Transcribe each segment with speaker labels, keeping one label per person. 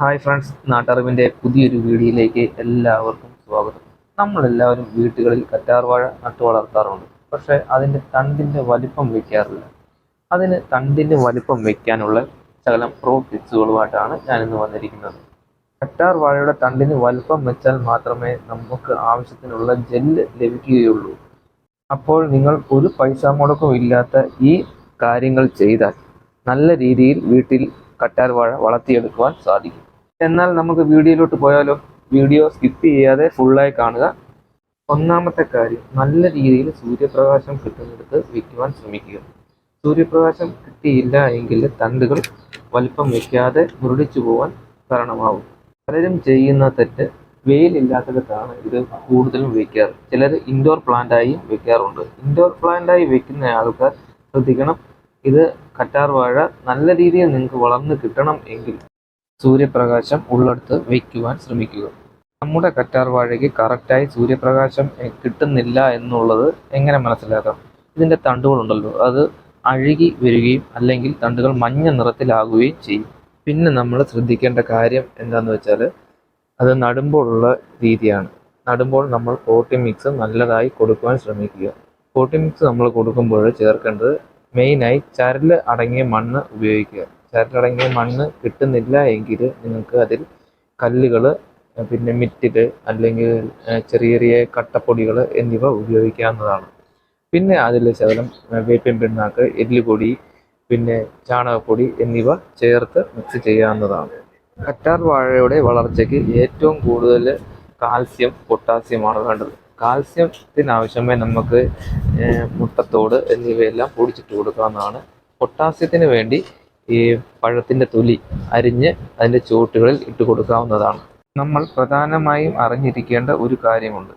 Speaker 1: Hi friends നാട്ടറിവിന്റെ പുതിയൊരു വീഡിയോയിലേക്ക് എല്ലാവർക്കും സ്വാഗതം. നമ്മളെല്ലാവരും വീട്ടുകളിൽ കറ്റാർവാഴ നട്ടു വളർത്താറുണ്ട്. പക്ഷേ അതിന്റെ തണ്ടിന്റെ വലിപ്പം വയ്ക്കാറില്ല അതിന് തണ്ടിന്റെ വലിപ്പം വയ്ക്കാനുള്ള ശകലം പ്രോ ടിപ്സുകളുമായിട്ടാണ് ഞാനിന്ന് വന്നിരിക്കുന്നത്. കറ്റാർ വാഴയുടെ തണ്ടിന് വലിപ്പം വെച്ചാൽ മാത്രമേ നമുക്ക് ആവശ്യത്തിനുള്ള ജെല്ല് ലഭിക്കുകയുള്ളൂ. അപ്പോൾ നിങ്ങൾ ഒരു പൈസ മുടക്കവും ഇല്ലാത്ത ഈ കാര്യങ്ങൾ ചെയ്താൽ നല്ല രീതിയിൽ വീട്ടിൽ കറ്റാർ വാഴ വളർത്തിയെടുക്കുവാൻ സാധിക്കും. എന്നാൽ നമുക്ക് വീഡിയോയിലോട്ട് പോയാലോ? വീഡിയോ സ്കിപ്പ് ചെയ്യാതെ ഫുള്ളായി കാണുക. ഒന്നാമത്തെ കാര്യം നല്ല രീതിയിൽ സൂര്യപ്രകാശം കിട്ടുന്നിടത്ത് വയ്ക്കുവാൻ ശ്രമിക്കുക. സൂര്യപ്രകാശം കിട്ടിയില്ല എങ്കിൽ തണ്ടുകൾ വലിപ്പം വയ്ക്കാതെ മുരടിച്ചു പോകാൻ കാരണമാവും. പലരും ചെയ്യുന്ന തെറ്റ് വെയിലില്ലാത്തിടത്താണ് ഇത് കൂടുതലും വയ്ക്കാറ് ചിലർ ഇൻഡോർ പ്ലാന്റായി വയ്ക്കാറുണ്ട് ഇൻഡോർ പ്ലാന്റായി വയ്ക്കുന്ന ആൾക്കാർ ശ്രദ്ധിക്കണം. ഇത് കറ്റാർ വാഴ നല്ല രീതിയിൽ നിങ്ങൾക്ക് വളർന്ന് കിട്ടണം എങ്കിൽ സൂര്യപ്രകാശം ഉള്ളിടത്ത് വയ്ക്കുവാൻ ശ്രമിക്കുക. നമ്മുടെ കറ്റാർ വാഴയ്ക്ക് കറക്റ്റായി സൂര്യപ്രകാശം കിട്ടുന്നില്ല എന്നുള്ളത് എങ്ങനെ മനസ്സിലാക്കാം? ഇതിന്റെ തണ്ടുകളുണ്ടല്ലോ അത് അഴുകി വരികയും അല്ലെങ്കിൽ തണ്ടുകൾ മഞ്ഞ നിറത്തിലാകുകയും ചെയ്യും. പിന്നെ നമ്മൾ ശ്രദ്ധിക്കേണ്ട കാര്യം എന്താണെന്ന് വെച്ചാൽ അത് നടുമ്പോഴുള്ള രീതിയാണ്. നടുമ്പോൾ നമ്മൾ പോട്ടി മിക്സ് നല്ലതായി കൊടുക്കുവാൻ ശ്രമിക്കുക. പോട്ടി മിക്സ് നമ്മൾ കൊടുക്കുമ്പോൾ ചേർക്കേണ്ടത് മെയിനായി ചരൽ അടങ്ങിയ മണ്ണ് ഉപയോഗിക്കുക. ചരലടങ്ങിയ മണ്ണ് കിട്ടുന്നില്ല എങ്കിൽ നിങ്ങൾക്ക് അതിൽ കല്ലുകൾ പിന്നെ മിറ്റിൽ അല്ലെങ്കിൽ ചെറിയ ചെറിയ കട്ടപ്പൊടികൾ എന്നിവ ഉപയോഗിക്കാവുന്നതാണ്. പിന്നെ അതിൽ ശകലം വേപ്പിൻ പിണ്ണാക്ക് എല്ലുപൊടി പിന്നെ ചാണകപ്പൊടി എന്നിവ ചേർത്ത് മിക്സ് ചെയ്യാവുന്നതാണ്. കറ്റാർ വാഴയുടെ വളർച്ചയ്ക്ക് ഏറ്റവും കൂടുതൽ കാൽസ്യം പൊട്ടാസ്യമാണ് വേണ്ടത്. കാൽസ്യത്തിനാവശ്യമായി നമുക്ക് മുട്ടത്തോട് എന്നിവയെല്ലാം പൊടിച്ചിട്ട് കൊടുക്കാവുന്നതാണ്. പൊട്ടാസ്യത്തിന് വേണ്ടി ഈ പഴത്തിന്റെ തൊലി അരിഞ്ഞ് അതിന്റെ ചുവട്ടുകളിൽ ഇട്ട് കൊടുക്കാവുന്നതാണ്. നമ്മൾ പ്രധാനമായും അറിഞ്ഞിരിക്കേണ്ട ഒരു കാര്യമുണ്ട്.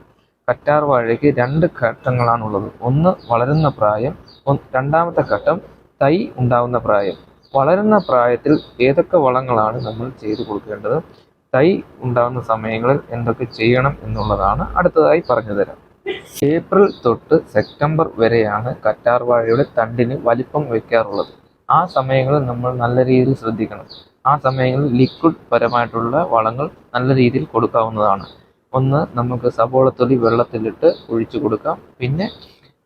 Speaker 1: കറ്റാർ വാഴയ്ക്ക് രണ്ട് ഘട്ടങ്ങളാണുള്ളത്. ഒന്ന് വളരുന്ന പ്രായം രണ്ടാമത്തെ ഘട്ടം തൈ ഉണ്ടാവുന്ന പ്രായം. വളരുന്ന പ്രായത്തിൽ ഏതൊക്കെ വളങ്ങളാണ് നമ്മൾ ചെയ്തു കൊടുക്കേണ്ടത്? തൈ ഉണ്ടാകുന്ന സമയങ്ങളിൽ എന്തൊക്കെ ചെയ്യണം എന്നുള്ളതാണ് അടുത്തതായി പറഞ്ഞു തരാം. ഏപ്രിൽ തൊട്ട് സെപ്റ്റംബർ വരെയാണ് കറ്റാർവാഴയുടെ തണ്ടിന് വലിപ്പം വയ്ക്കാറുള്ളത്. ആ സമയങ്ങളിൽ നമ്മൾ നല്ല രീതിയിൽ ശ്രദ്ധിക്കണം. ആ സമയങ്ങളിൽ ലിക്വിഡ് പരമായിട്ടുള്ള വളങ്ങൾ നല്ല രീതിയിൽ കൊടുക്കാവുന്നതാണ്. ഒന്ന് നമുക്ക് സബോളത്തൊലി വെള്ളത്തിലിട്ട് ഒഴിച്ചു കൊടുക്കാം. പിന്നെ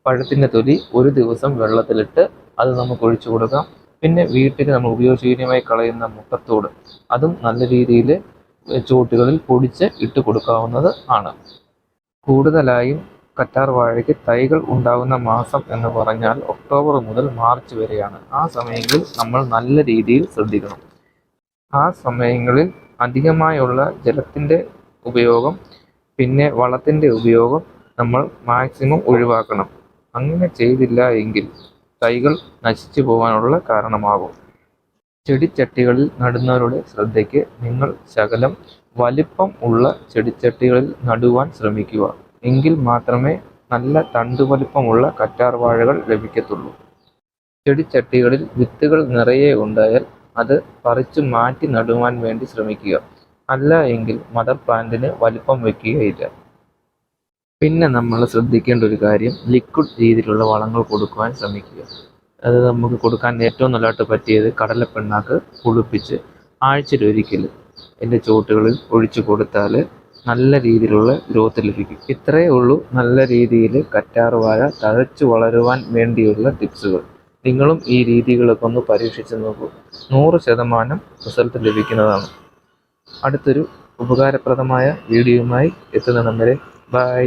Speaker 1: പഴത്തിന്റെ തൊലി ഒരു ദിവസം വെള്ളത്തിലിട്ട് അത് നമുക്ക് ഒഴിച്ചു കൊടുക്കാം. പിന്നെ വീട്ടിൽ നമ്മൾ ഉപയോഗശൂന്യമായി കളയുന്ന മുട്ടത്തോട് അതും നല്ല രീതിയിൽ ചുവട്ടുകളിൽ പൊടിച്ച് ഇട്ട് കൊടുക്കാവുന്നത് ആണ്. കൂടുതലായും കറ്റാർ വാഴയ്ക്ക് തൈകൾ ഉണ്ടാകുന്ന മാസം എന്ന് പറഞ്ഞാൽ ഒക്ടോബർ മുതൽ മാർച്ച് വരെയാണ്. ആ സമയങ്ങളിൽ നമ്മൾ നല്ല രീതിയിൽ ശ്രദ്ധിക്കണം. ആ സമയങ്ങളിൽ അധികമായുള്ള ജലത്തിന്റെ ഉപയോഗം പിന്നെ വളത്തിന്റെ ഉപയോഗം നമ്മൾ മാക്സിമം ഒഴിവാക്കണം. അങ്ങനെ ചെയ്തില്ല എങ്കിൽ തൈകൾ നശിച്ചു പോകാനുള്ള കാരണമാകും. ചെടിച്ചട്ടികളിൽ നടുന്നവരുടെ ശ്രദ്ധയ്ക്ക് നിങ്ങൾ ശകലം വലിപ്പം ഉള്ള ചെടിച്ചട്ടികളിൽ നടുവാൻ ശ്രമിക്കുക. എങ്കിൽ മാത്രമേ നല്ല തണ്ട് വലിപ്പമുള്ള കറ്റാർ വാഴകൾ ലഭിക്കത്തുള്ളൂ. ചെടിച്ചട്ടികളിൽ വിത്തുകൾ നിറയെ ഉണ്ടായാൽ അത് പറിച്ചു മാറ്റി നടുവാൻ വേണ്ടി ശ്രമിക്കുക. അല്ല എങ്കിൽ മദർ പ്ലാന്റിന് വലിപ്പം വയ്ക്കുകയില്ല പിന്നെ നമ്മൾ ശ്രദ്ധിക്കേണ്ട ഒരു കാര്യം ലിക്വിഡ് രീതിയിലുള്ള വളങ്ങൾ കൊടുക്കുവാൻ ശ്രമിക്കുക. അത് നമുക്ക് കൊടുക്കാൻ ഏറ്റവും നല്ലതായിട്ട് പറ്റിയത് കടലപ്പിണ്ണാക്ക് പുളിപ്പിച്ച് ആഴ്ചയിലൊരിക്കൽ എന്റെ ചുവട്ടുകളിൽ ഒഴിച്ചു കൊടുത്താൽ നല്ല രീതിയിലുള്ള ഗ്രോത്ത് ലഭിക്കും. ഇത്രയേ ഉള്ളൂ നല്ല രീതിയിൽ കറ്റാർ വാഴ തഴച്ചു വളരുവാൻ വേണ്ടിയുള്ള ടിപ്സുകൾ. നിങ്ങളും ഈ രീതികളൊക്കെ ഒന്ന് പരീക്ഷിച്ച് നോക്കൂ. നൂറ് ശതമാനം റിസൾട്ട് ലഭിക്കുന്നതാണ്. അടുത്തൊരു ഉപകാരപ്രദമായ വീഡിയോയുമായി എത്തുന്ന നമ്മളെ ബൈ.